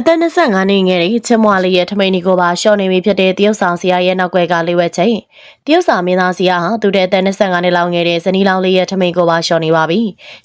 အသက်25နှစ်ငယ်တဲ့ချစ်မွာလေးရဲ့ထမိန်ဒီကိုပါရှော့နေပြီဖြစ်တဲ့တရုတ်ဆောင်ဆရာရဲ့နောက်ွယ်ကလေးဝဲချိန်တရုတ်ဆောင်မင်းသားဆရာဟာသူတဲ့အသက်25နှစ်လောက်ငယ်တဲ့ဇနီးလောင်လေးရဲ့ထမိန်ကိုပါရှော့နေပါပြီ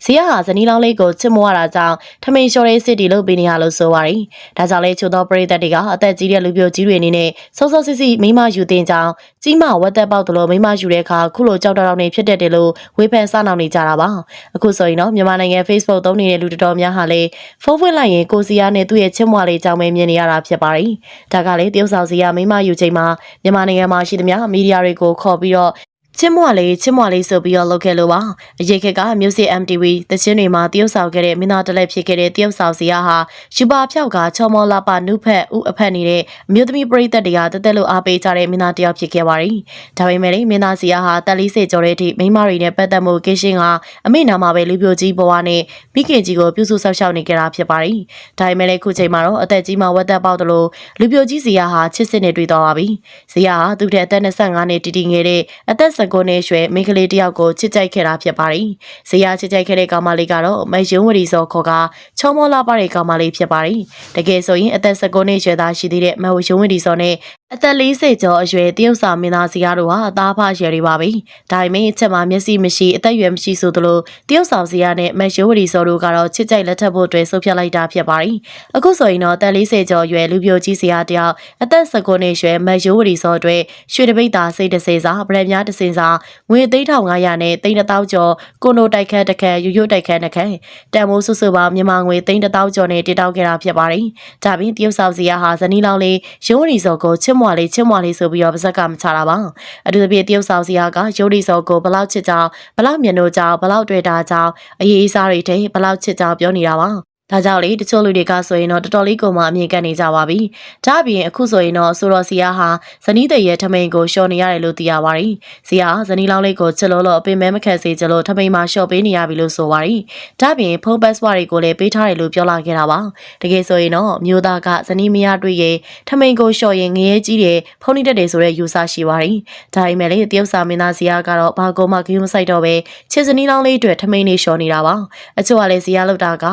ဆရာဟာဇနီးလောင်လေးကိုချစ်မွာတာကြောင့်ထမိန်ရှော့ရေးစစ်တီလုပ်ပေးနေရလို့ဆိုပါတယ်ဒါကြောင့်လေချို့သောပရိသတ်တွေကအသက်ကြီးတဲ့လူပြိုကြီးတွေအနေနဲ့စောစောစစ်စစ်မိမယူတင်ကြောင်းကြီးမဝက်သက်ပေါက်တယ်လို့မိမယူတဲ့အခါခုလိုကြောက်တောက်နေဖြစ်တတ်တယ်လို့ဝေဖန်စနှောင်နေကြတာပါအခုဆိုရင်တော့မြန်မာနိုင်ငံ Facebook သုံးနေတဲ့လူတော်တော်များဟာလေဖုန်းဖွင့်လိုက်ရင်ကိုစီယာနဲ့သူ့ရဲ့ချစ်မွာလေးကြောင့်ပဲမြင်နေရတာဖြစ်ပါတယ်။ဒါကလေတရုတ်ဆောင်စီယာမိမယူချိန်မှာမြန်မာနိုင်ငံမှာရှိသမျှမီဒီယာတွေကိုခေါ်ပြီးတော့ ချစ်မွာလေးချစ်မွာလေးဆိုပြီးတော့လုပ်ခဲ့လို့ပါအရေးခက်ကမျိုးစစ် MTV တချင်းတွေမှာတရုတ်ဆောင်ခဲ့တဲ့မင်းသားတလက်ဖြစ်ခဲ့တဲ့တရုတ်ဆောင်စီယာဟာယူပါဖြောက်ကချောမောလာပနုဖက်ဥအဖက်နေတဲ့အမျိုးသမီးပရိသတ်တွေကတက်တက်လို့အားပေးကြတဲ့မင်းသားတယောက်ဖြစ်ခဲ့ပါတယ်ဒါပေမဲ့လည်းမင်းသားစီယာဟာတက်လေးစေကျော်တဲ့အထိမိန်းမတွေနဲ့ပတ်သက်မှုကိရှင်းကအမိနာမှာပဲလူပြိုကြီးဘဝနဲ့မိခင်ကြီးကိုပြုစုဆောက်ရှောက်နေကြတာဖြစ်ပါတယ်ဒါပေမဲ့လည်းခုချိန်မှာတော့အသက်ကြီးမှဝက်သက်ပေါက်တယ်လို့လူပြိုကြီးစီယာဟာချစ်စစ်နေတွေ့သွားပါပြီစီယာဟာသူ့တဲ့အသက်25နှစ်တည်တည်ငယ်တဲ့အသက်19နှစ်ရွယ်မိန်းကလေးတစ်ယောက်ကိုချစ်ကြိုက်ခဲ့တာဖြစ်ပါတယ်။ဇေယျချစ်ကြိုက်ခဲ့တဲ့ကောင်မလေးကတော့မယုံဝရီစောခေါ်ကချောမောလာပါတဲ့ကောင်မလေးဖြစ်ပါတယ်။တကယ်ဆိုရင်အသက်19နှစ်ရွယ်သားရှိသေးတဲ့မယုံဝရီစောနဲ့အသက်40ကျော်အရွယ်တရုတ်စာမင်းသားစီကားတို့ဟာအသားဖရွယ်တွေပါပဲ။ဒါပေမဲ့အချက်မှာမျက်စိမရှိအသက်အရွယ်မရှိဆိုသလိုတရုတ်ဆောင်စီကားနဲ့မယိုဝရီစောတို့ကတော့ချစ်ကြိုက်လက်ထပ်ဖို့အတွက်ဆုတ်ဖြတ်လိုက်တာဖြစ်ပါတယ်။အခုဆိုရင်တော့အသက်40ကျော်အရွယ်လူပြိုကြီးစီကားတယောက်အသက်19နှစ်ရွယ်မယိုဝရီစောအတွက်ရွှေတပိတ်သားစိတ်တစေစာဗရက်များတစင်စာငွေ3500နဲ့တိန်း1000ကျော်ကိုနိုတိုက်ခတ်တစ်ခတ်ရွရွတိုက်ခတ်နှစ်ခတ်တန်မိုးစုစုပေါင်းမြန်မာငွေတိန်း1000ကျော်နဲ့တည်တောက်ခဲ့တာဖြစ်ပါတယ်။ဒါပြင်တရုတ်ဆောင်စီကားဟာဇနီးလောင်လေးရုံးရီစောကိုချစ်မွာလေးချစ်မွာလေးဆိုပြီးတော့ပါဇက်ကမချတာပါအထူးသဖြင့်တရုတ်ဆောင်စီယာကရုပ်ရီစောကိုဘလောက်ချစ်ကြောင်ဘလောက်မျက်နှာကြောင်ဘလောက်တွေ့တာကြောင်အရေးအစားတွေတဲ့ဘလောက်ချစ်ကြောင်ပြောနေတာပါ ဒါကြောင့်လေတချို့လူတွေကဆိုရင်တော့တော်တော်လေးကိုမှအမြင်ကနေကြပါပြီ။ဒါ့အပြင်အခုဆိုရင်တော့ဆိုတော်စီယာဟာဇနီးတဲ့ရဲ့ထမိန်ကိုရှော့နေရတယ်လို့သိရပါတယ်။စီယာဇနီးလောင်းလေးကိုချစ်လို့လို့အပင်မဲမခက်စေချလို့ထမိန်မှာရှော့ပေးနေရပြီလို့ဆိုပါတယ်။ဒါ့အပြင်ဖုန်းပတ်စဝါတွေကိုလည်းပေးထားတယ်လို့ပြောလာခဲ့တာပါ။တကယ်ဆိုရင်တော့မျိုးသားကဇနီးမယားတွေ့ရင်ထမိန်ကိုရှော့ရင်ငရဲကြီးတယ်ဖုန်းနေတတ်တယ်ဆိုတဲ့ယူဆရှိပါတယ်။ဒါပေမဲ့လေတရုတ်စာမင်းသားစီယာကတော့ဘာကောမှဂရုမစိုက်တော့ပဲချစ်ဇနီးလောင်းလေးအတွက်ထမိန်နေရှော့နေတာပါ။အချို့ကလည်းစီယာလောက်တာက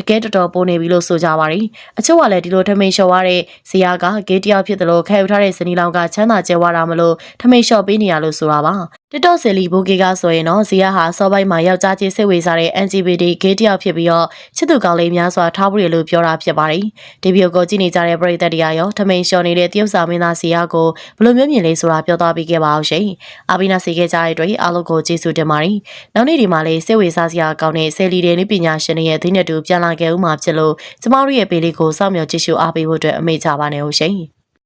အကဲတော်တော်ပိုးနေပြီလို့ဆိုကြပါတယ်။အချို့ကလည်းဒီလိုထမိန်လျှော်ရတဲ့ဇရာကဂေးတယောက်ဖြစ်တယ်လို့ခဲယူထားတဲ့ဇနီးလောင်ကချမ်းသာကျဲဝါတာမလို့ထမိန်လျှော်ပေးနေရလို့ဆိုတာပါ။ TikTok ဆယ်လီဘိုကေကဆိုရင်တော့ဇီယာဟာစောပိုင်းမှာယောက်ျားချင်းစိတ်ဝင်စားတဲ့ LGBT ဂေးတယောက်ဖြစ်ပြီးတော့ချစ်သူကောင်းလေးများစွာထားဖို့ရလို့ပြောတာဖြစ်ပါတယ်။ဒီဗီဒီယိုကိုကြည့်နေကြတဲ့ပရိသတ်တရားရောထမိန်လျှော်နေတဲ့တရုတ်စာမင်းသားဇီယာကိုဘယ်လိုမျိုးမြင်လဲဆိုတာပြောသွားပေးခဲ့ပါအောင်ရှင်။အာဘီနာစီခဲ့ကြတဲ့အတွက်အားလုံးကိုကျေးဇူးတင်ပါတယ်။နောက်နေ့ဒီမှာလေးစိတ်ဝင်စားစရာကောင်းတဲ့ဆယ်လီတဲ့နည်းပညာရှင်တွေရဲ့အသင်းနဲ့တူပြန်လာခဲ့ဦးမှာဖြစ်လို့ကျမတို့ရဲ့ပေလေးကိုစောင့်မျှော်ကြည့်ရှုအားပေးဖို့အတွက်အမေချပါနေဟုတ်ရှင်။